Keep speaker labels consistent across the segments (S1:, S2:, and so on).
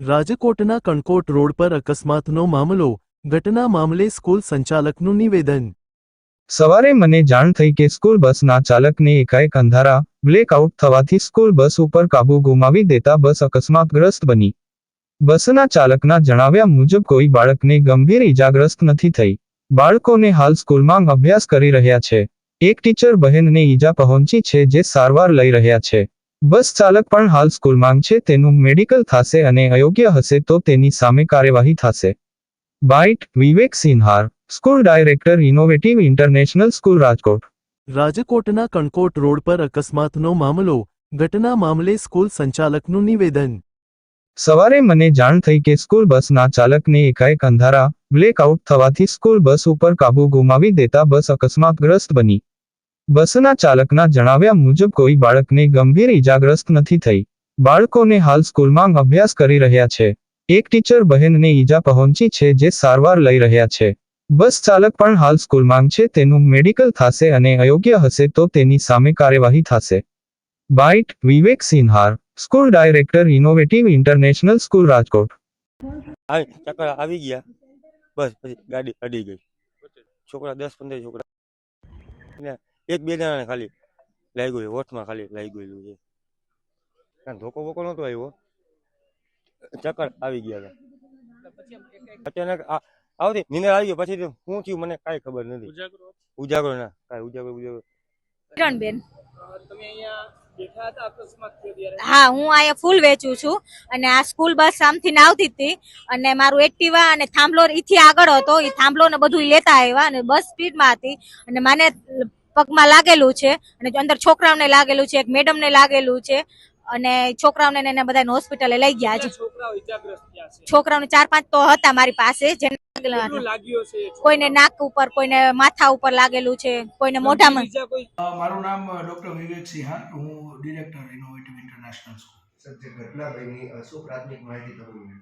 S1: રાજકોટના કણકોટ રોડ પર અકસ્માતનો મામલો, ઘટના મામલે સ્કૂલ સંચાલકનું નિવેદન.
S2: સવારે મને જાણ થઈ કે સ્કૂલ બસના ચાલકને એકાએક અંધારા, બ્લેકઆઉટ થવાથી સ્કૂલ બસ ઉપર કાબુ ગુમાવી દેતા બસ અકસ્માતગ્રસ્ત બની. બસના ચાલકના જણાવ્યા મુજબ કોઈ બાળકને ગંભીર ઈજાગ્રસ્ત નથી થઈ. બાળકોને હાલ સ્કૂલમાં અભ્યાસ કરી રહ્યા છે. એક ટીચર બહેનને ઈજા પહોંચી છે જે સારવાર લઈ રહ્યા છે. બસ ચાલક પણ હાલ સ્કૂલમાં છે તેનું મેડિકલ થશે અને અયોગ્ય હશે તો તેની સામે કાર્યવાહી થશે. Bite Vivek Sinhar school director innovative international school Rajkot.
S1: રાજકોટના કણકોટ રોડ પર અકસ્માતનો મામલો ઘટના મામલે સ્કૂલ સંચાલકનું નિવેદન.
S2: સવારે મને જાણ થઈ કે સ્કૂલ બસના ચાલકને એકાએક અંધારા બ્લેકઆઉટ થવાથી સ્કૂલ બસ ઉપર કાબુ ગુમાવી દેતા બસ અકસ્માતગ્રસ્ત બની. બસના ચાલકના જણાવ્યા મુજબ કોઈ બાળકને ગંભીર ઈજાગ્રસ્ત નથી થઈ. બાળકોને હાલ સ્કૂલમાં અભ્યાસ કરી રહ્યા છે. એક ટીચર બહેનને ઈજા પહોંચી છે જે સારવાર લઈ રહ્યા છે. બસ ચાલક પણ હાલ સ્કૂલમાં છે, તેનું મેડિકલ થશે અને અયોગ્ય હશે તો તેની સામે કાર્યવાહી થશે. Bite, Vivek Sinhar, school director, innovative international school, Rajkot.
S3: આવી ગયા. બસ, પછી ગાડી અડી ગઈ. છોકરા, દસ પંદર છોકરા. એક બે જણાને ખાલી લાગ્યું છે હોઠમાં ખાલી લઈ ગયેલું છે. કારણ ધોકો બોકો નહોતો આવ્યો. ચક્કર આવી ગયા હતા. અચાનક આવતી નીંદર આવી ગયો પછી શું થયું મને કાંઈ ખબર નથી. ઉજાગરો. ના કાંઈ ઉજાગરો ઉજાગરો.
S4: કિરણબેન.
S5: તમે અહીંયા બેઠા હતા અકસ્માત થયો ત્યારે?
S4: હા હું અહીંયા ફૂલ વેચું છું. અને આ સ્કૂલ બસ સામથી આવતી હતી. અને મારું એક્ટિવા અને થાંભલો ઈથી આગળ હતો. એ થાંભલો ને બધું લેતા આવ્યા અને બસ સ્પીડમાં હતી. અને મને પગમાં લાગેલું છે અને અંદર છોકરાઓને લાગેલું છે એક મેડમને લાગેલું છે અને છોકરાઓને ને એને બધાને હોસ્પિટલે લઈ ગયા છે.
S5: કેટલા છોકરાઓ ઇજાગ્રસ્ત થયા છે.
S4: છોકરાઓને ચાર પાંચ તો હતા મારી પાસે જેને
S5: કેટલું લાગ્યું છે
S4: કોઈને નાક ઉપર કોઈને માથા ઉપર લાગેલું છે કોઈને મોઢામાં.
S6: મારું નામ ડોક્ટર વિવેક સિંહા હું. ડિરેક્ટર ઇનોવેટિવ ઇન્ટરનેશનલ સ્કૂલ
S7: જે ઘટના બની શું પ્રાથમિક માહિતી તમને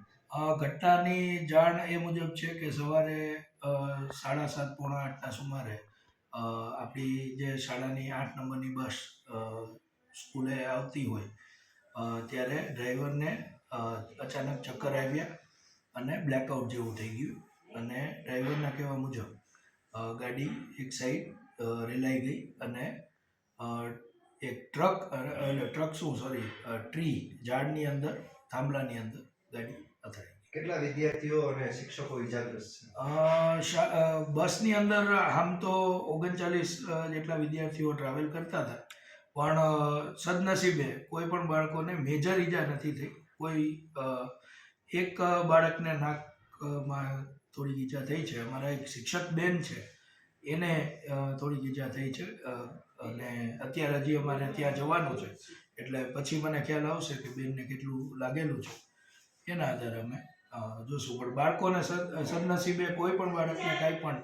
S6: ઘટનાની જાણ એ મુજબ છે કે સવારે સાડા સાત પોણા આઠના સુમારે આપણી જે શાળાની આઠ નંબરની બસ સ્કૂલે આવતી હોય ત્યારે ડ્રાઈવરને અચાનક ચક્કર આવ્યા અને બ્લેકઆઉટ જેવું થઈ ગયું અને ડ્રાઈવરના કહેવા મુજબ ગાડી એક સાઈડ રેલાઈ ગઈ અને એક ટ્રક ટ્રક શું, સોરી ટ્રી ઝાડની અંદર, થાંભલાની અંદર ગાડી અથડાઈ
S7: કેટલા વિદ્યાર્થીઓ અને શિક્ષકો ઇજાગ્રસ્ત છે?
S6: બસની અંદર આમ તો ઓગણચાલીસ જેટલા વિદ્યાર્થીઓ ટ્રાવેલ કરતા હતા. પણ સદનસીબે કોઈ પણ બાળકોને મેજર ઈજા નથી થઈ. કોઈ એક બાળકને નાકમાં થોડીક ઈજા થઈ છે. અમારા એક શિક્ષક બેન છે. એને થોડી ઈજા થઈ છે. અને અત્યારે હજી અમારે ત્યાં જવાનું છે. એટલે પછી મને ખ્યાલ આવશે કે બેનને કેટલું લાગેલું છે. એના આધારે અમે જોશું, પણ બાળકોને સદ, સદનસીબે કોઈ પણ બાળકને કાંઈ પણ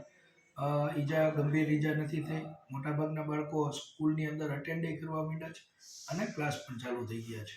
S6: ઈજા, ગંભીર ઈજા નથી થઈ. મોટાભાગના બાળકો સ્કૂલની અંદર અટેન્ડ કરવા માંડ્યા છે અને ક્લાસ પણ ચાલુ થઈ ગયા છે.